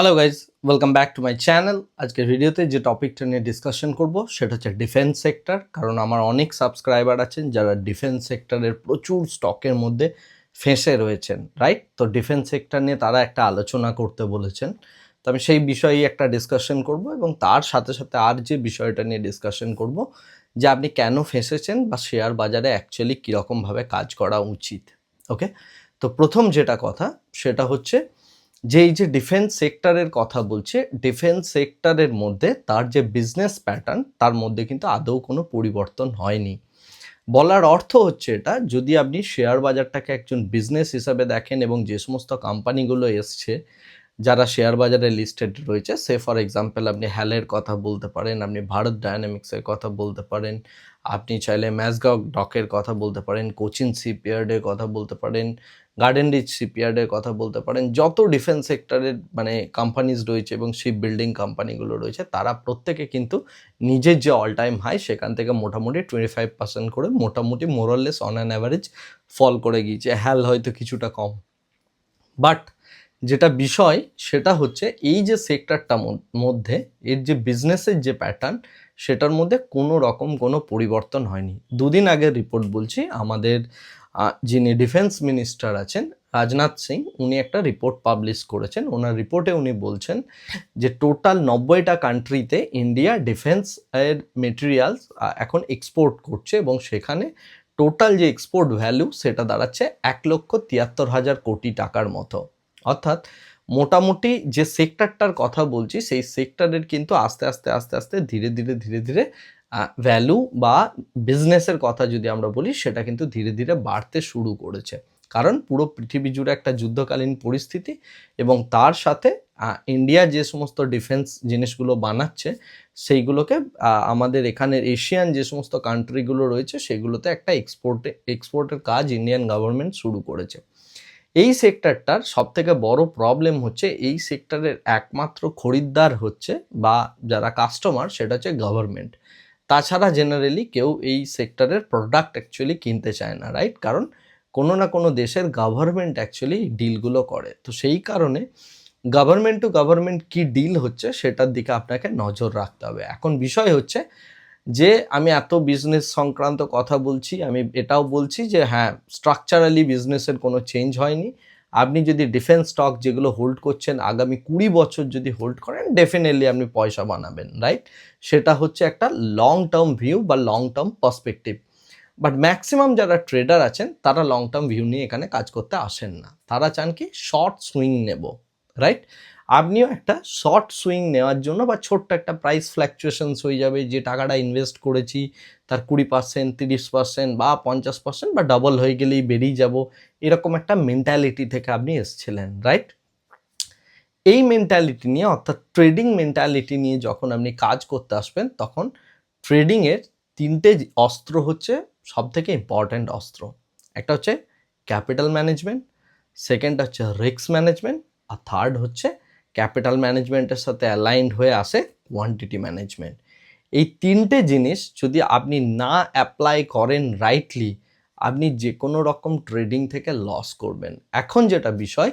Hello guys welcome back to my channel আজকের ভিডিওতে যে টপিকটা নিয়ে ডিসকাশন করব, সেটা হচ্ছে ডিফেন্স সেক্টর কারণ আমার অনেক সাবস্ক্রাইবার আছেন যারা ডিফেন্স সেক্টরের প্রচুর স্টকের মধ্যে ফেঁসে রয়েছেন রাইট তো ডিফেন্স সেক্টর নিয়ে তারা একটা আলোচনা করতে বলেছেন। তো আমি সেই বিষয়ে একটা ডিসকাশন করব এবং তার সাথে সাথে আর যে বিষয়টা নিয়ে ডিসকাশন করব, যে আপনি কেন ফেঁসেছেন বা শেয়ার বাজারে অ্যাকচুয়ালি কীরকমভাবে কাজ করা উচিত ওকে তো প্রথম যেটা কথা, সেটা হচ্ছে যে এই যে ডিফেন্স সেক্টরের কথা বলছে ডিফেন্স সেক্টরের মধ্যে তার যে বিজনেস প্যাটার্ন তার মধ্যে কিন্তু আদৌ কোনো পরিবর্তন হয়নি। বলার অর্থ হচ্ছে এটা, যদি আপনি শেয়ার বাজারটাকে একজন বিজনেস হিসাবে দেখেন এবং যে সমস্ত কোম্পানিগুলো এসছে, যারা শেয়ার বাজারে লিস্টেড রয়েছে, সে ফর এক্সাম্পল আপনি হ্যালের কথা বলতে পারেন, আপনি ভারত ডায়নামিক্সের কথা বলতে পারেন, আপনি চাইলে ম্যাসগাঁও ডকের কথা বলতে পারেন কোচিন সিপিয়ার্ডের কথা বলতে পারেন গার্ডেন রিচ শিপইয়ার্ডের কথা বলতে পারেন, যত ডিফেন্স সেক্টরের মানে কোম্পানিজ রয়েছে এবং শিপ বিল্ডিং কোম্পানিগুলো রয়েছে, তারা প্রত্যেকে কিন্তু নিজের যে অল টাইম হাই সেখান থেকে মোটামুটি টোয়েন্টি ফাইভ পার্সেন্ট করে মোটামুটি more or less on an average fall করে গিয়েছে। হ্যাল হয়তো কিছুটা কম। বাট যেটা বিষয়, সেটা হচ্ছে এই যে সেক্টরটা মধ্যে, এর যে বিজনেসের যে প্যাটার্ন সেটার মধ্যে কোনো রকম কোনো পরিবর্তন হয়নি। দুদিন আগের রিপোর্ট বলছি, আমাদের যিনি ডিফেন্স মিনিস্টার আছেন, রাজনাথ সিং, উনি একটা রিপোর্ট পাবলিশ করেছেন। ওনার রিপোর্টে উনি বলছেন যে টোটাল নব্বইটা কান্ট্রিতে ইন্ডিয়া ডিফেন্স এর মেটেরিয়ালস এখন এক্সপোর্ট করছে এবং সেখানে টোটাল যে এক্সপোর্ট ভ্যালু সেটা দাঁড়াচ্ছে এক লক্ষ তিয়াত্তর হাজার কোটি টাকার মতো। অর্থাৎ মোটামুটি যে সেক্টরটার কথা বলছি, সেই সেক্টরের কিন্তু আস্তে আস্তে আস্তে আস্তে ধীরে ধীরে ধীরে ধীরে ভ্যালু বা বিজনেসের কথা যদি আমরা বলি, সেটা কিন্তু ধীরে ধীরে বাড়তে শুরু করেছে। কারণ পুরো পৃথিবী জুড়ে একটা যুদ্ধকালীন পরিস্থিতি এবং তার সাথে ইন্ডিয়া যে সমস্ত ডিফেন্স জিনিসগুলো বানাচ্ছে, সেইগুলোকে আমাদের এখানের এশিয়ান যে সমস্ত কান্ট্রিগুলো রয়েছে, সেগুলোতে একটা এক্সপোর্টে এক্সপোর্টের কাজ ইন্ডিয়ান গভর্নমেন্ট শুরু করেছে। এই সেক্টরটার সব থেকে বড় প্রবলেম হচ্ছে, এই সেক্টরের একমাত্র খরিদ্দার হচ্ছে বা যারা কাস্টমার সেটা হচ্ছে গভর্নমেন্ট তাছাড়া জেনারেলি কেউ এই সেক্টরের প্রোডাক্ট অ্যাকচুয়ালি কিনতে চায় না রাইট কারণ কোনো না কোনো দেশের গভর্নমেন্ট অ্যাকচুয়ালি ডিলগুলো করে। তো সেই কারণে গভর্নমেন্ট টু গভর্নমেন্ট কী ডিল হচ্ছে সেটার দিকে আপনাকে নজর রাখতে হবে। এখন বিষয় হচ্ছে যে আমি এত বিজনেস সংক্রান্ত কথা বলছি, আমি এটাও বলছি যে হ্যাঁ স্ট্রাকচারালি বিজনেসের কোনো চেঞ্জ হয়নি। আপনি যদি ডিফেন্স স্টক যেগুলো হোল্ড করছেন, আগামী কুড়ি বছর যদি হোল্ড করেন ডেফিনেটলি আপনি পয়সা বানাবেন রাইট সেটা হচ্ছে একটা লং টার্ম ভিউ বা long term perspective but maximum যারা ট্রেডার আছেন, তারা লং টার্ম ভিউ নিয়ে এখানে কাজ করতে আসেন না। তারা চান কি? শর্ট সুইং নেব রাইট আপনিও একটা শর্ট সুইং নেওয়ার জন্য বা ছোট্ট একটা প্রাইস ফ্ল্যাকচুয়েশনস হয়ে যাবে, যে টাকাটা ইনভেস্ট করেছি, তার কুড়ি পার্সেন্ট তিরিশ পার্সেন্ট বা পঞ্চাশ পার্সেন্ট বা ডাবল হয়ে গেলেই বেরিয়ে যাব, এরকম একটা মেন্টালিটি থেকে আপনি এসছিলেন রাইট এই মেন্টালিটি নিয়ে, অর্থাৎ ট্রেডিং মেন্টালিটি নিয়ে যখন আপনি কাজ করতে আসবেন, তখন ট্রেডিংয়ের তিনটে অস্ত্র হচ্ছে সব থেকে ইম্পর্ট্যান্ট অস্ত্র। একটা হচ্ছে ক্যাপিটাল ম্যানেজমেন্ট সেকেন্ড হচ্ছে রিস্ক ম্যানেজমেন্ট আর থার্ড হচ্ছে ক্যাপিটাল ম্যানেজমেন্টের সাথে অ্যালাইন্ড হয়ে আসে কোয়ান্টিটি ম্যানেজমেন্ট এই তিনটে জিনিস যদি আপনি না অ্যাপ্লাই করেন রাইটলি আপনি যে কোনো রকম ট্রেডিং থেকে লস করবেন। এখন যেটা বিষয়,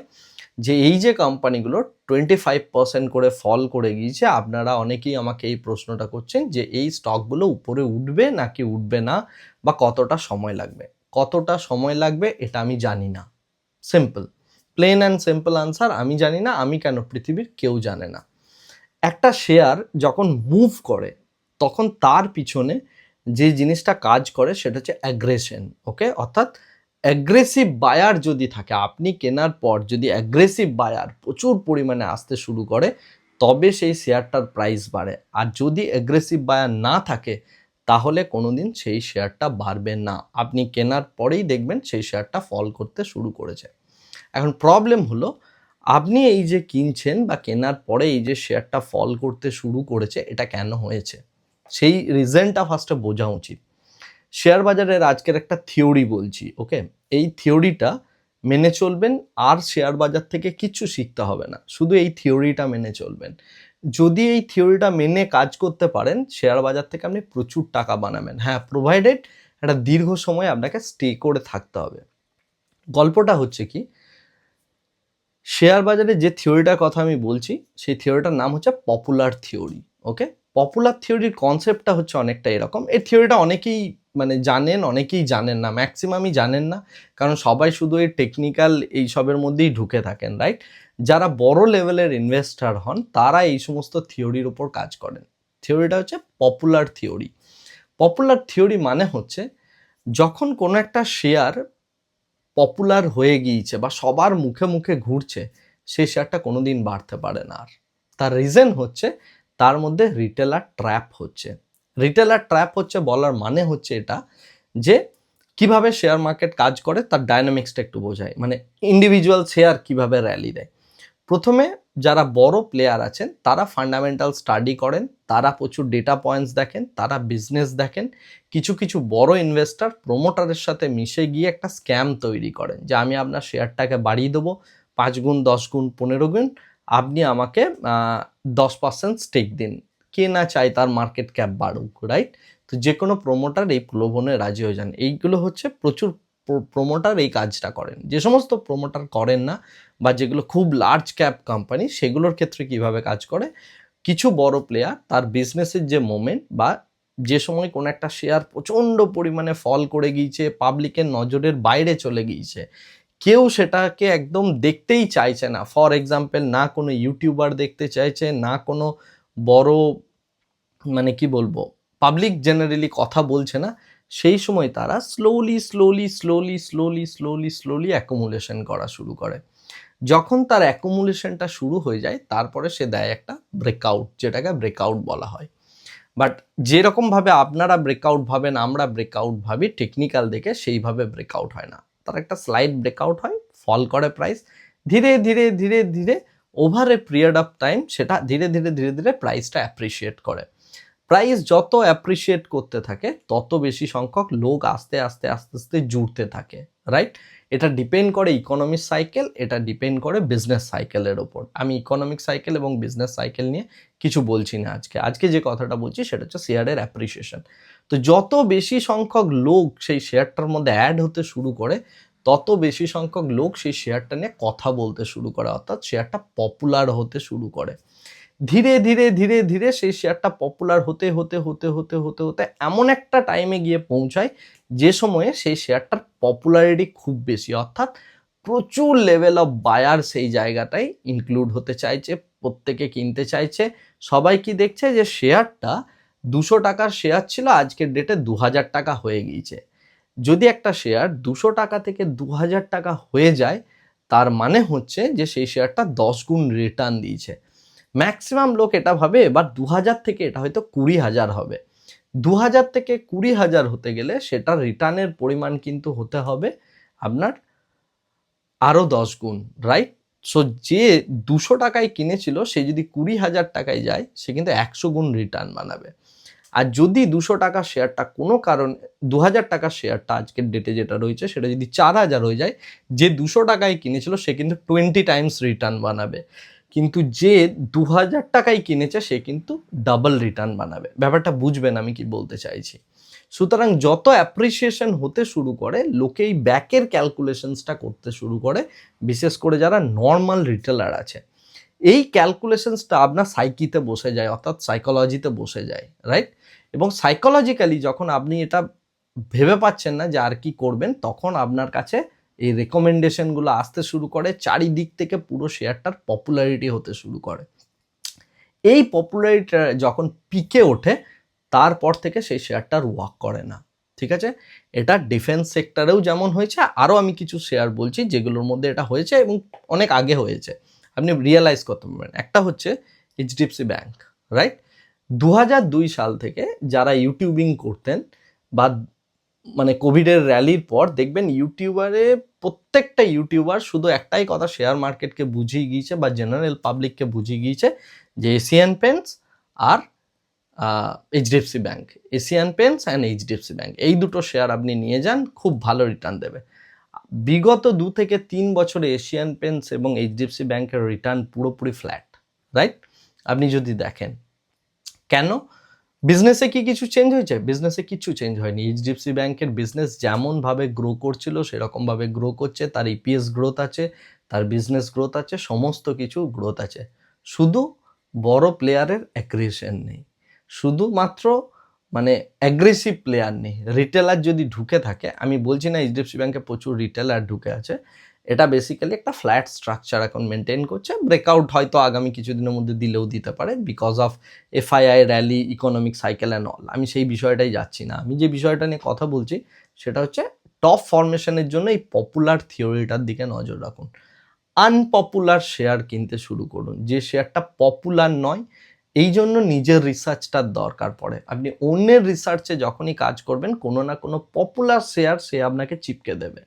যে এই যে কোম্পানিগুলো টোয়েন্টি ফাইভ পার্সেন্ট করে ফল করে গিয়েছে, আপনারা অনেকেই আমাকে এই প্রশ্নটা করছেন যে এই স্টকগুলো উপরে উঠবে নাকি উঠবে না বা কতটা সময় লাগবে? কতটা সময় লাগবে এটা আমি জানি না। Simple plain and simple answer আমি জানি না, আমি কেন পৃথিবীর কেউ জানে না। একটা শেয়ার যখন মুভ করে, তখন তার পিছনে যে জিনিসটা কাজ করে, সেটা হচ্ছে অ্যাগ্রেশন ওকে অর্থাৎ অ্যাগ্রেসিভ বায়ার যদি থাকে, আপনি কেনার পর যদি অ্যাগ্রেসিভ বায়ার প্রচুর পরিমাণে আসতে শুরু করে, তবে সেই শেয়ারটার প্রাইস বাড়ে। আর যদি অ্যাগ্রেসিভ বায়ার না থাকে, তাহলে কোনোদিন সেই শেয়ারটা বাড়বে না। আপনি কেনার পরেই দেখবেন সেই শেয়ারটা ফল করতে শুরু করেছে। এখন প্রবলেম হলো, আপনি এই যে কিনছেন বা কেনার পরে এই যে শেয়ারটা ফল করতে শুরু করেছে, এটা কেন হয়েছে? সেই রিজনটা ফার্স্টে বোঝা উচিত। শেয়ার বাজারের আজকের একটা থিওরি বলছি ওকে এই থিওরিটা মেনে চলবেন, আর শেয়ার বাজার থেকে কিচ্ছু শিখতে হবে না। শুধু এই থিওরিটা মেনে চলবেন। যদি এই থিওরিটা মেনে কাজ করতে পারেন শেয়ার বাজার থেকে আপনি প্রচুর টাকা বানাবেন। হ্যাঁ প্রোভাইডেড একটা দীর্ঘ সময় আপনাকে স্টে করে থাকতে হবে। গল্পটা হচ্ছে কি শেয়ার বাজারে যে থিওরিটার কথা আমি বলছি, সেই থিওরিটার নাম হচ্ছে পপুলার থিওরি, ওকে? পপুলার থিওরির কনসেপ্টটা হচ্ছে অনেকটা এরকম। এই থিওরিটা অনেকেই মানে জানেন, অনেকেই জানেন না, ম্যাক্সিমামই জানেন না, কারণ সবাই শুধু এই টেকনিক্যাল এইসবের মধ্যেই ঢুকে থাকেন রাইট যারা বড় লেভেলের ইনভেস্টার হন, তারা এই সমস্ত থিওরির ওপর কাজ করেন। থিওরিটা হচ্ছে পপুলার থিওরি। পপুলার থিওরি মানে হচ্ছে, যখন কোনো একটা শেয়ার পপুলার হয়ে গিয়েছে বা সবার মুখে মুখে ঘুরছে সেই শেয়ারটা কোনো দিন বাড়তে পারে না আর। তার রিজন হচ্ছে, তার মধ্যে রিটেলার ট্র্যাপ হচ্ছে। রিটেলার ট্র্যাপ হচ্ছে বলার মানে হচ্ছে এটা যে, কীভাবে শেয়ার মার্কেট কাজ করে, তার ডায়নামিক্সটা একটু বোঝায় মানে ইন্ডিভিজুয়াল শেয়ার কীভাবে র্যালি দেয়। প্রথমে যারা বড় প্লেয়ার আছেন, তারা ফান্ডামেন্টাল স্টাডি করেন, তারা প্রচুর ডেটা পয়েন্টস দেখেন, তারা বিজনেস দেখেন। কিছু কিছু বড় ইনভেস্টর প্রোমোটারের সাথে মিশে গিয়ে একটা স্ক্যাম তৈরি করেন যে, আমি আপনার শেয়ারটাকে বাড়িয়ে দেবো, পাঁচ গুণ, দশ গুণ, পনেরো গুণ, আপনি আমাকে দশ পার্সেন্ট স্টেক দিন। কে না চায় তার মার্কেট ক্যাপ বাড়ুক রাইট তো যে কোনো প্রোমোটার এই প্রলোভনে রাজি হয়ে যান। এইগুলো হচ্ছে প্রচুর প্রোমোটার এই কাজটা করেন। যে সমস্ত প্রোমোটার করেন না বা যেগুলো খুব লার্জ ক্যাপ কোম্পানি সেগুলোর ক্ষেত্রে কীভাবে কাজ করে, কিছু বড় প্লেয়ার তার বিজনেসের যে মোমেন্ট বা যে সময় কোনো একটা শেয়ার প্রচণ্ড পরিমাণে ফল করে গিয়েছে পাবলিকের নজরের বাইরে চলে গিয়েছে, কেউ সেটাকে একদম দেখতেই চাইছে না। ফর এক্সাম্পল না কোনো ইউটিউবার দেখতে চাইছে, না কোনো বড় মানে কি বলব পাবলিক জেনারেলি কথা বলছে না সেই সময় তারা slowly slowly slowly slowly slowly slowly accumulation করা শুরু করে। যখন তার অ্যাকুমুলেশনটা শুরু হয়ে যায়, তারপরে সে দেয় একটা ব্রেকআউট যেটাকে ব্রেকআউট বলা হয়। বাট যেরকমভাবে আপনারা ব্রেকআউট ভাবেন, আমরা ব্রেকআউট ভাবি টেকনিক্যাল দেখে সেইভাবে ব্রেকআউট হয় না। তার একটা স্লাইড ব্রেকআউট হয় ফল করে প্রাইস ধীরে ধীরে ধীরে ধীরে over a period of time সেটা ধীরে ধীরে ধীরে ধীরে প্রাইসটা অ্যাপ্রিসিয়েট করে। প্রাইস যত অ্যাপ্রিসিয়েট করতে থাকে, তত বেশি সংখ্যক লোক আস্তে আস্তে আস্তে আস্তে জুড়তে থাকে রাইট এটা ডিপেন্ড করে ইকোনমিক সাইকেল এটা ডিপেন্ড করে বিজনেস সাইকেলের ওপর আমি ইকোনমিক সাইকেল এবং বিজনেস সাইকেল নিয়ে কিছু বলছি না আজকে। আজকে যে কথাটা বলছি সেটা হচ্ছে শেয়ারের অ্যাপ্রিসিয়েশন তো যত বেশি সংখ্যক লোক সেই শেয়ারটার মধ্যে অ্যাড হতে শুরু করে, তত বেশি সংখ্যক লোক সেই শেয়ারটা নিয়ে কথা বলতে শুরু করে, অর্থাৎ শেয়ারটা পপুলার হতে শুরু করে। ধীরে ধীরে ধীরে ধীরে সেই শেয়ারটা পপুলার হতে হতে হতে হতে হতে হতে এমন একটা টাইমে গিয়ে পৌঁছায় যে সময়ে সেই শেয়ারটার পপুলারিটি খুব বেশি। অর্থাৎ প্রচুর লেভেল অফ বায়ার সেই জায়গাটায় ইনক্লুড হতে চাইছে, প্রত্যেকে কিনতে চাইছে। সবাই কি দেখছে যে শেয়ারটা দুশো টাকার শেয়ার ছিল, আজকের ডেটে দু হাজার টাকা হয়ে গিয়েছে। যদি একটা শেয়ার দুশো টাকা থেকে দু হাজার টাকা হয়ে যায়, তার মানে হচ্ছে যে সেই শেয়ারটা দশ গুণ রিটার্ন দিয়েছে। ম্যাক্সিমাম লোক এটা ভাবে এবার দু হাজার থেকে এটা হয়তো কুড়ি হাজার হবে। দু হাজার থেকে কুড়ি হাজার হতে গেলে সেটা রিটার্নের পরিমাণ কিন্তু হতে হবে আপনার আরও দশ গুণ রাইট সো যে দুশো টাকায় কিনেছিল, সে যদি কুড়ি হাজার টাকায় যায়, সে কিন্তু একশো গুণ রিটার্ন বানাবে। আর যদি দুশো টাকা শেয়ারটা কোনো কারণ দু হাজার টাকার শেয়ারটা আজকের ডেটে যেটা রয়েছে, সেটা যদি চার হাজার হয়ে যায়, যে দুশো টাকায় কিনেছিল, সে কিন্তু টোয়েন্টি টাইমস রিটার্ন বানাবে। কিন্তু যে দু হাজার টাকায় কিনেছে, সে কিন্তু ডাবল রিটার্ন বানাবে। ব্যাপারটা বুঝবেন আমি কি বলতে চাইছি। সুতরাং যত অ্যাপ্রিসিয়েশন হতে শুরু করে লোকে এই ব্যাকের ক্যালকুলেশনসটা করতে শুরু করে, বিশেষ করে যারা নর্মাল রিটেলার আছে। এই ক্যালকুলেশনসটা আপনার সাইকিতে বসে যায়, অর্থাৎ সাইকোলজিতে বসে যায় রাইট এবং সাইকোলজিক্যালি যখন আপনি এটা ভেবে পাচ্ছেন না যে আর কি করবেন, তখন আপনার কাছে এই রেকমেন্ডেশনগুলো আসতে শুরু করে, চারিদিক থেকে পুরো শেয়ারটার পপুলারিটি হতে শুরু করে। এই পপুলারিটি যখন পিকে ওঠে, তারপর থেকে সেই শেয়ারটার ওয়াক করে না। ঠিক আছে? এটা ডিফেন্স সেক্টরেও যেমন হয়েছে আরও আমি কিছু শেয়ার বলছি যেগুলোর মধ্যে এটা হয়েছে এবং অনেক আগে হয়েছে। আপনি রিয়েলাইজ করতে পারবেন। একটা হচ্ছে এইচডিএফসি ব্যাংক রাইট দু হাজার দুই সাল থেকে যারা ইউটিউবিং করতেন বা মানে কোভিডের র্যালির পর দেখবেন ইউটিউবারে প্রত্যেকটা ইউটিউবার শুধু একটাই কথা শেয়ার মার্কেটকে বুঝিয়ে গিয়েছে বা জেনারেল পাবলিককে বুঝিয়ে গিয়েছে যে Asian Paints R HDFC Bank Asian Paints and HDFC Bank এই দুটো শেয়ার আপনি নিয়ে যান, খুব ভালো রিটার্ন দেবে। বিগত দু থেকে তিন বছরে এশিয়ান পেন্টস এবং এইচডিএফসি ব্যাংকের রিটার্ন পুরোপুরি ফ্ল্যাট রাইট আপনি যদি দেখেন, কেন? বিজনেসে কি কিছু চেঞ্জ হয়েছে? বিজনেসে কিছু চেঞ্জ হয়নি। এইচডিএফসি ব্যাংকের বিজনেস যেমনভাবে গ্রো করছিল, সেরকমভাবে গ্রো করছে। তার ইপিএস গ্রোথ আছে, তার বিজনেস গ্রোথ আছে, সমস্ত কিছু গ্রোথ আছে। শুধু বড় প্লেয়ারের অ্যাগ্রেশন নেই। শুধুমাত্র মানে অ্যাগ্রেসিভ প্লেয়ার নেই। রিটেলার যদি ঢুকে থাকে, আমি বলছি না এইচডিএফসি ব্যাংকে প্রচুর রিটেলার ঢুকে আছে এটা বেসিক্যালি একটা ফ্ল্যাট স্ট্রাকচার এখন মেনটেন করছে। ব্রেকআউট হয়তো আগামী কিছুদিনের মধ্যে দিলেও দিতে পারে because of FII rally economic cycle and all আমি সেই বিষয়টাই যাচ্ছি না। আমি যে বিষয়টা নিয়ে কথা বলছি, সেটা হচ্ছে টপ ফরমেশনের জন্য এই পপুলার থিওরিটার দিকে নজর রাখুন। আনপপুলার শেয়ার কিনতে শুরু করুন। যে শেয়ারটা পপুলার নয়, এই জন্য নিজের রিসার্চটার দরকার পড়ে। আপনি অন্যের রিসার্চে যখনই কাজ করবেন, কোনো না কোনো পপুলার শেয়ার সে আপনাকে চিপকে দেবে।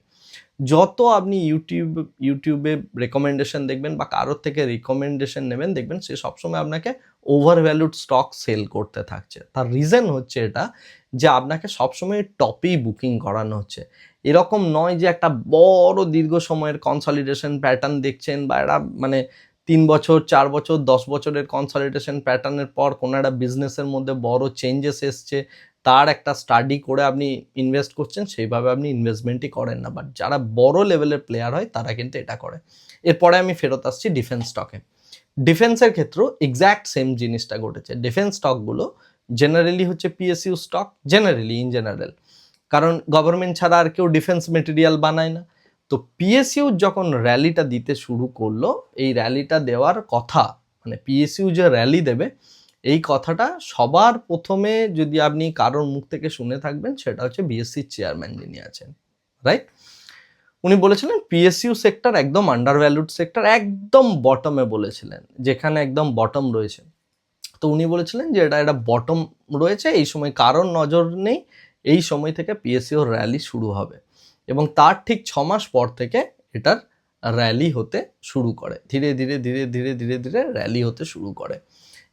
যত আপনি ইউটিউব ইউটিউবে রেকমেন্ডেশন দেখবেন বা কারোর থেকে রিকমেন্ডেশন নেবেন, দেখবেন সে সবসময় আপনাকে ওভারভ্যালুড স্টক সেল করতে থাকছে। তার রিজন হচ্ছে এটা যে আপনাকে সবসময় টপেই বুকিং করানো হচ্ছে। এরকম নয় যে একটা বড় দীর্ঘ সময়ের কনসলিডেশন প্যাটার্ন দেখছেন বা একটা মানে তিন বছর, চার বছর, দশ বছরের কনসলিডেশন প্যাটার্নের পর কোনো একটা বিজনেসের মধ্যে বড় চেঞ্জেস এসছে। তার একটা স্টাডি করে আপনি ইনভেস্ট করছেন, সেইভাবে আপনি ইনভেস্টমেন্টই করেন না। বাট যারা বড় লেভেলের প্লেয়ার হয়, তারা কিন্তু এটা করে। এরপরে আমি ফেরত আসছি ডিফেন্স স্টকে ডিফেন্সের ক্ষেত্রেও এক্স্যাক্ট সেম জিনিসটা ঘটেছে। ডিফেন্স স্টকগুলো জেনারেলি হচ্ছে PSU stock generally in general কারণ গভর্নমেন্ট ছাড়া আর কেউ ডিফেন্স মেটেরিয়াল বানায় না। তো পিএসইউ যখন র্যালিটা দিতে শুরু করল, এই র্যালিটা দেওয়ার কথা মানে পিএসইউ যে র্যালি দেবে এই কথাটা সবার প্রথমে যদি আপনি কারোর মুখ থেকে শুনে থাকবেন, সেটা হচ্ছে বিএসসির চেয়ারম্যান যিনি আছেন রাইট উনি বলেছিলেন পিএসইউ সেক্টর একদম আন্ডার ভ্যালুড সেক্টর একদম বটমে বলেছিলেন, যেখানে একদম বটম রয়েছে। তো উনি বলেছিলেন যে এটা একটা বটম রয়েছে, এই সময় কারোর নজর নেই, এই সময় থেকে পিএসইউর র্যালি শুরু হবে। এবং তার ঠিক ছ মাস পর থেকে এটার র্যালি হতে শুরু করে, ধীরে ধীরে ধীরে ধীরে ধীরে ধীরে র্যালি হতে শুরু করে।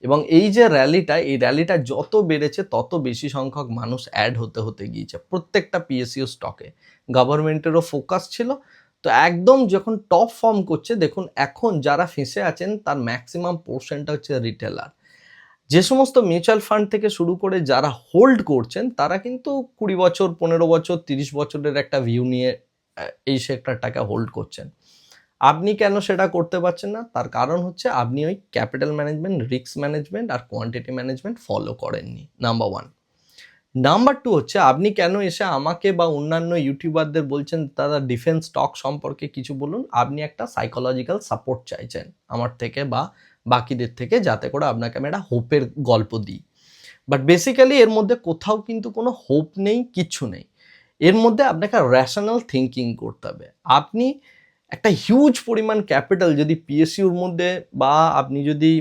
এবং এই যে র্যালিটা এই র্যালিটা যত বেড়েছে, তত বেশি সংখ্যক মানুষ অ্যাড হতে হতে গিয়েছে প্রত্যেকটা পিএসইউ স্টকে গভর্নমেন্টেরও ফোকাস ছিল। তো একদম যখন টপ ফর্ম করছে, দেখুন এখন যারা ফেঁসে আছেন, তার ম্যাক্সিমাম পোর্শনটা হচ্ছে রিটেলার যে সমস্ত মিউচুয়াল ফান্ড থেকে শুরু করে যারা হোল্ড করছেন, তারা কিন্তু কুড়ি বছর, পনেরো বছর, তিরিশ বছরের একটা ভিউ নিয়ে এই সেক্টরটাকে হোল্ড করছেন। আপনি কেন সেটা করতে পারছেন না? তার কারণ হচ্ছে আপনি ওই ক্যাপিটাল ম্যানেজমেন্ট, রিস্ক ম্যানেজমেন্ট আর কোয়ান্টিটি ম্যানেজমেন্ট ফলো করেননি নাম্বার ওয়ান নাম্বার টু হচ্ছে আপনি কেন এসে আমাকে বা অন্যান্য ইউটিউবারদের বলছেন, তারা ডিফেন্স স্টক সম্পর্কে কিছু বলুন? আপনি একটা সাইকোলজিক্যাল সাপোর্ট চাইছেন আমার থেকে বা বাকিদের থেকে যাতে করে আপনাকে আমি একটা হোপের গল্প দিই। বাট বেসিক্যালি এর মধ্যে কোথাও কিন্তু কোনো হোপ নেই, কিচ্ছু নেই। এর মধ্যে আপনাকে র্যাশনাল থিঙ্কিং করতে হবে। আপনি একটা হিউজ পরিমাণ ক্যাপিটাল যদি পিএসইউর মধ্যে বা আপনি যদি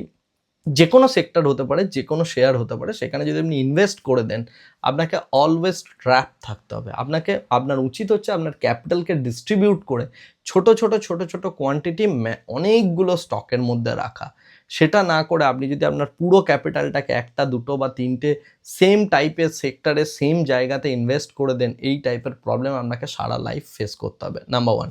যে কোনো সেক্টর হতে পারে যে কোনো শেয়ার হতে পারে, সেখানে যদি আপনি ইনভেস্ট করে দেন, আপনাকে অলওয়েজ ট্র্যাপ থাকতে হবে। আপনাকে, আপনার উচিত হচ্ছে আপনার ক্যাপিটালকে ডিস্ট্রিবিউট করে ছোট ছোট ছোট ছোট কোয়ান্টিটি অনেকগুলো স্টকের মধ্যে রাখা। সেটা না করে আপনি যদি আপনার পুরো ক্যাপিটালটাকে একটা, দুটো বা তিনটে সেম টাইপের সেক্টরে সেম জায়গাতে ইনভেস্ট করে দেন, এই টাইপের প্রবলেম আপনাকে সারা লাইফ ফেস করতে হবে নাম্বার ওয়ান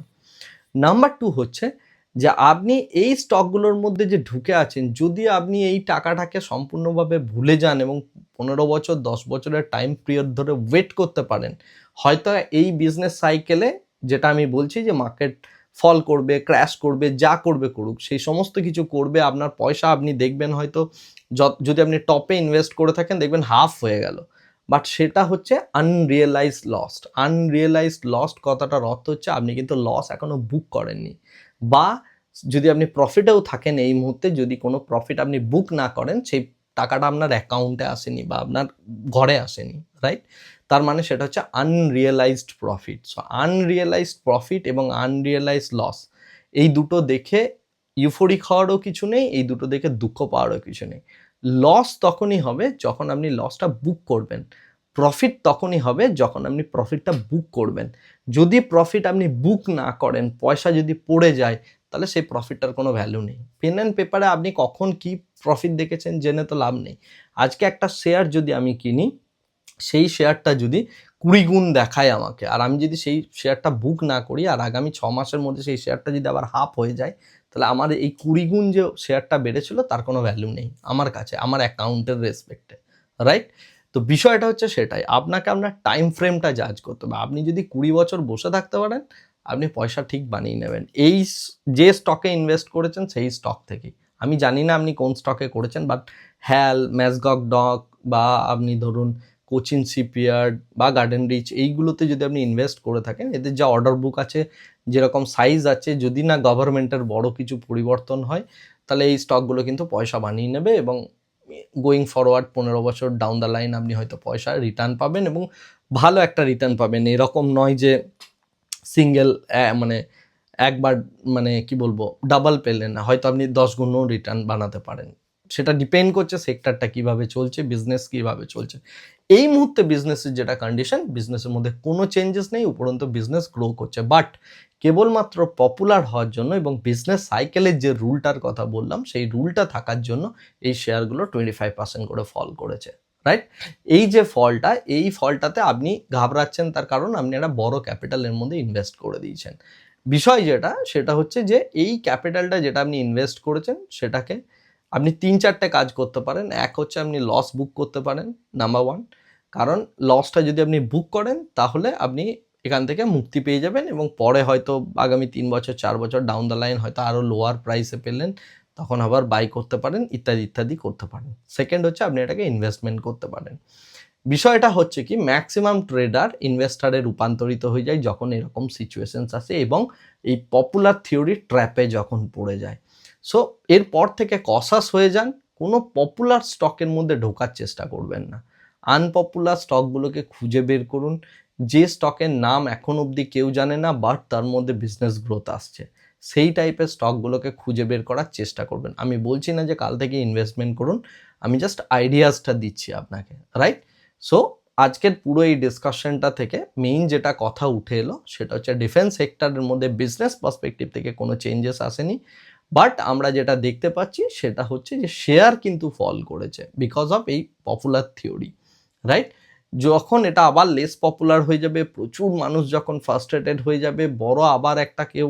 নাম্বার টু হচ্ছে যে আপনি এই স্টকগুলোর মধ্যে যে ঢুকে আছেন, যদি আপনি এই টাকাটাকে সম্পূর্ণভাবে ভুলে যান এবং পনেরো বছর, দশ বছরের টাইম পিরিয়ড ধরে ওয়েট করতে পারেন, হয়তো এই বিজনেস সাইকেলে যেটা আমি বলছি যে মার্কেট ফল করবে ক্র্যাশ করবে, যা করবে করুক, সেই সমস্ত কিছু করবে, আপনার পয়সা আপনি দেখবেন হয়তো যত- যদি আপনি টপে ইনভেস্ট করে থাকেন, দেখবেন হাফ হয়ে গেল। বাট সেটা হচ্ছে আনরিয়েলাইজড লস্ট আনরিয়েলাইজড লস্ট কথাটার অর্থ হচ্ছে আপনি কিন্তু লস এখনও বুক করেননি। বা যদি আপনি প্রফিটেও থাকেন এই মুহূর্তে, যদি কোনো প্রফিট আপনি বুক না করেন, সেই টাকাটা আপনার অ্যাকাউন্টে আসেনি বা আপনার ঘরে আসেনি রাইট তার মানে সেটা হচ্ছে unrealised profit so unrealised profit এবং আনরিয়েলাইজড লস এই দুটো দেখে ইউফোরিক হওয়ারও কিছু নেই, এই দুটো দেখে দুঃখ পাওয়ারও কিছু নেই। লস তখনই হবে যখন আপনি লসটা বুক করবেন। প্রফিট তখনই হবে যখন আপনি প্রফিটটা বুক করবেন। যদি প্রফিট আপনি বুক না করেন, পয়সা যদি পড়ে যায়, তাহলে সেই প্রফিটটার কোনো ভ্যালু নেই। পেন অ্যান্ড পেপারে আপনি কখন কি প্রফিট দেখেছেন জেনে তো লাভ নেই। আজকে একটা শেয়ার যদি আমি কিনি, সেই শেয়ারটা যদি কুড়ি গুণ দেখায় আমাকে, আর আমি যদি সেই শেয়ারটা বুক না করি, আর আগামী ছ মাসের মধ্যে সেই শেয়ারটা যদি আবার হাফ হয়ে যায় তাহলে আমার এই কুড়ি গুণ যে শেয়ারটা বেড়েছিল, তার কোনো ভ্যালু নেই আমার কাছে, আমার অ্যাকাউন্টের রেসপেক্টে রাইট তো বিষয়টা হচ্ছে সেটাই, আপনাকে আপনার টাইম ফ্রেমটা জাজ করতে হবে। আপনি যদি কুড়ি বছর বসে থাকতে পারেন, আপনি পয়সা ঠিক বানিয়ে নেবেন। এই যে স্টকে ইনভেস্ট করেছেন, সেই স্টক থেকেই। আমি জানি না আপনি কোন স্টকে করেছেন বাট হ্যাল ম্যাসগক ডক বা আপনি ধরুন কোচিন সিপিয়ার্ড বা গার্ডেন রিচ এইগুলোতে যদি আপনি ইনভেস্ট করে থাকেন, এদের যা অর্ডার বুক আছে যেরকম সাইজ আছে, যদি না গভর্নমেন্টের বড় কিছু পরিবর্তন হয়, তাহলে এই স্টকগুলো কিন্তু পয়সা বানিয়ে নেবে এবং গোয়িং ফরওয়ার্ড পনেরো বছর ডাউন দ্য লাইন আপনি হয়তো পয়সা রিটার্ন পাবেন এবং ভালো একটা রিটার্ন পাবেন। এরকম নয় যে সিঙ্গেল মানে একবার মানে কি বলব ডাবল পেলেন না, হয়তো আপনি দশ গুণও রিটার্ন বানাতে পারেন। সেটা ডিপেন্ড করছে সেক্টরটা কীভাবে চলছে বিজনেস কীভাবে চলছে। এই মুহূর্তে বিজনেসের যেটা কন্ডিশন বিজনেসের মধ্যে কোনো চেঞ্জেস নেই, উপরন্তু বিজনেস গ্রো করছে। বাট কেবলমাত্র পপুলার হওয়ার জন্য এবং বিজনেস সাইকেলের যে রুলটার কথা বললাম, সেই রুলটা থাকার জন্য এই শেয়ারগুলো টোয়েন্টি ফাইভ পার্সেন্ট করে ফল করেছে রাইট এই যে ফলটা, এই ফলটাতে আপনি ঘাবড়াচ্ছেন, তার কারণ আপনি একটা বড় ক্যাপিটালের মধ্যে ইনভেস্ট করে দিয়েছেন। বিষয় যেটা, সেটা হচ্ছে যে এই ক্যাপিটালটা যেটা আপনি ইনভেস্ট করেছেন, সেটাকে আপনি তিন চারটে কাজ করতে পারেন। এক হচ্ছে আপনি লস বুক করতে পারেন নাম্বার ওয়ান কারণ লসটা যদি আপনি বুক করেন, তাহলে আপনি এখান থেকে মুক্তি পেয়ে যাবেন এবং পরে হয়তো আগামী তিন বছর, চার বছর ডাউন দ্য লাইন হয়তো আরও লোয়ার প্রাইসে পেলেন, তখন আবার বাই করতে পারেন, ইত্যাদি ইত্যাদি করতে পারেন। সেকেন্ড হচ্ছে আপনি এটাকে ইনভেস্টমেন্ট করতে পারেন। বিষয়টা হচ্ছে কি ম্যাক্সিমাম ট্রেডার ইনভেস্টারে রূপান্তরিত হয়ে যায় যখন এরকম সিচুয়েশনস আসে এবং এই পপুলার থিওরি ট্র্যাপে যখন পড়ে যায়। সো এরপর থেকে কসাস হয়ে যান, কোনো পপুলার স্টকের মধ্যে ঢোকার চেষ্টা করবেন না। আনপপুলার স্টকগুলোকে খুঁজে বের করুন, যে স্টকের নাম এখন অবধি কেউ জানে না বাট তার মধ্যে বিজনেস গ্রোথ আসছে। সেই টাইপের স্টকগুলোকে খুঁজে বের করার চেষ্টা করবেন। আমি বলছি না যে কাল থেকে ইনভেস্টমেন্ট করুন, আমি জাস্ট আইডিয়াসটা দিচ্ছি আপনাকে রাইট সো আজকের পুরো এই ডিসকাশনটা থেকে মেইন যেটা কথা উঠে এলো, সেটা হচ্ছে ডিফেন্স সেক্টরের মধ্যে বিজনেস পার্সপেক্টিভ থেকে কোনো চেঞ্জেস আসেনি। বাট আমরা যেটা দেখতে পাচ্ছি সেটা হচ্ছে যে শেয়ার কিন্তু ফল করেছে বিকজ অফ এই পপুলার থিওরি রাইট যখন এটা আবার লেস পপুলার হয়ে যাবে, প্রচুর মানুষ যখন ফার্স্ট্রেটেড হয়ে যাবে, বড় আবার একটা কেউ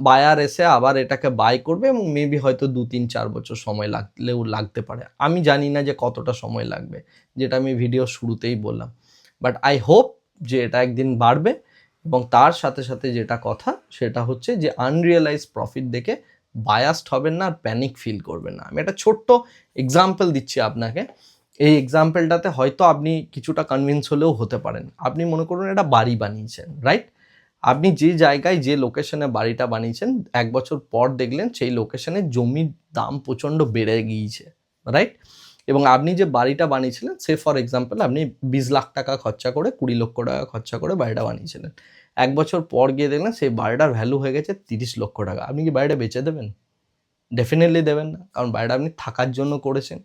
বায়ার এসে আবার এটাকে বাই করবে এবং মেবি হয়তো দু, তিন, চার বছর সময় লাগলেও লাগতে পারে। আমি জানি না যে কতটা সময় লাগবে, যেটা আমি ভিডিও শুরুতেই বললাম। বাট আই হোপ যে এটা একদিন বাড়বে এবং তার সাথে সাথে যেটা কথা সেটা হচ্ছে যে আনরিয়েলাইজ প্রফিট দেখে বায়াসড হবেন না আর প্যানিক ফিল করবেন না। আমি একটা ছোট্ট এক্সাম্পল দিচ্ছি আপনাকে। এই এক্সাম্পলটাতে হয়তো আপনি কিছুটা কনভিন্স হলেও হতে পারেন। আপনি মনে করুন এটা বাড়ি বানিয়েছেন রাইট আপনি যে জায়গায় যে লোকেশনে বাড়িটা বানিয়েছেন, এক বছর পর দেখলেন সেই লোকেশনে জমির দাম প্রচণ্ড বেড়ে গিয়েছে রাইট এবং আপনি যে বাড়িটা বানিয়েছিলেন, সে ফর এক্সাম্পল আপনি বিশ লাখ টাকা খরচা করে, কুড়ি লক্ষ টাকা খরচা করে বাড়িটা বানিয়েছিলেন। এক বছর পর গিয়ে দেখলেন সেই বাড়িটার ভ্যালু হয়ে গেছে তিরিশ লক্ষ টাকা। আপনি কি বাড়িটা বেচে দেবেন? ডেফিনেটলি দেবেন না। কারণ বাড়িটা আপনি থাকার জন্য করেছেন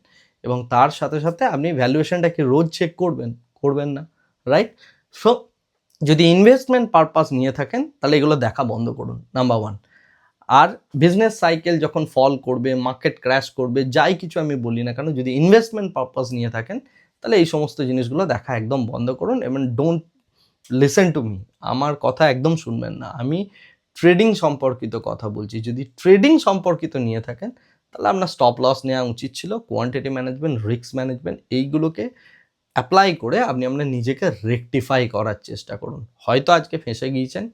এবং তার সাথে সাথে আপনি ভ্যালুয়েশনটাকে রোজ চেক করবেন? করবেন না রাইট সো যদি ইনভেস্টমেন্ট পারপাস নিয়ে থাকেন, তাহলে এগুলো দেখা বন্ধ করুন নাম্বার ওয়ান আর বিজনেস সাইকেল যখন ফল করবে মার্কেট ক্র্যাশ করবে, যাই কিছু আমি বলি না কেন, যদি ইনভেস্টমেন্ট পারপাস নিয়ে থাকেন, তাহলে এই সমস্ত জিনিসগুলো দেখা একদম বন্ধ করুন এবং ডোন্ট লিসেন টু মি আমার কথা একদম শুনবেন না। আমি ট্রেডিং সম্পর্কিত কথা বলছি। যদি ট্রেডিং সম্পর্কিত নিয়ে থাকেন, তাহলে আপনার স্টপ লস নেওয়া উচিত ছিল। কোয়ান্টিটি ম্যানেজমেন্ট রিস্ক ম্যানেজমেন্ট এইগুলোকে অ্যাপ্লাই করে আপনি আপনার নিজেকে রেকটিফাই করার চেষ্টা করুন। হয়তো আজকে ফেঁসে গিয়েছেন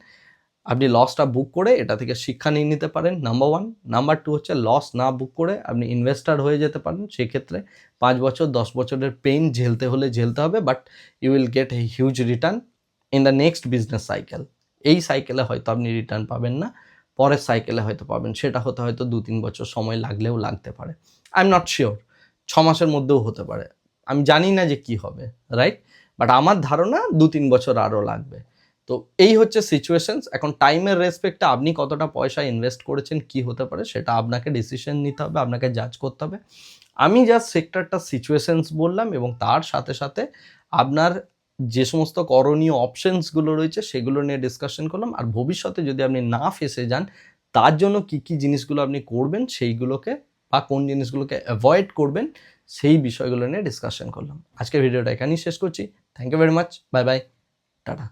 আপনি লসটা বুক করে এটা থেকে শিক্ষা নিয়ে নিতে পারেন নাম্বার ওয়ান নাম্বার টু হচ্ছে লস না বুক করে আপনি ইনভেস্টার হয়ে যেতে পারেন, সেক্ষেত্রে পাঁচ বছর, দশ বছরের পেইন ঝেলতে হলে ঝেলতে হবে but you will get a huge return in the next business cycle এই সাইকেলে হয়তো আপনি রিটার্ন পাবেন না, পরের সাইকেলে হয়তো পাবেন, সেটা হতে হয়তো দু তিন বছর সময় লাগলেও লাগতে পারে। আই এম নট শিওর ছ মাসের মধ্যেও হতে পারে। আমি জানি না যে কি হবে রাইট বাট আমার ধারণা দু তিন বছর আরও লাগবে। তো এই হচ্ছে সিচুয়েশনস এখন টাইমের রেসপেক্টে আপনি কতটা পয়সা ইনভেস্ট করেছেন, কি হতে পারে, সেটা আপনাকে ডিসিশন নিতে হবে, আপনাকে জাজ করতে হবে। আমি জাস্ট সেক্টরটা সিচুয়েশনস বললাম এবং তার সাথে সাথে আপনার যে সমস্ত করণীয় অপশনসগুলো রয়েছে, সেগুলো নিয়ে ডিসকাশন করলাম। আর ভবিষ্যতে যদি আপনি না ফেসে যান, তার জন্য কি কি জিনিসগুলো আপনি করবেন, সেইগুলোকে বা কোন জিনিসগুলোকে অ্যাভয়েড করবেন, সেই বিষয়গুলো নিয়ে ডিসকাশন করলাম। আজকের ভিডিওটা এখানেই শেষ করছি। Thank you very much bye bye tata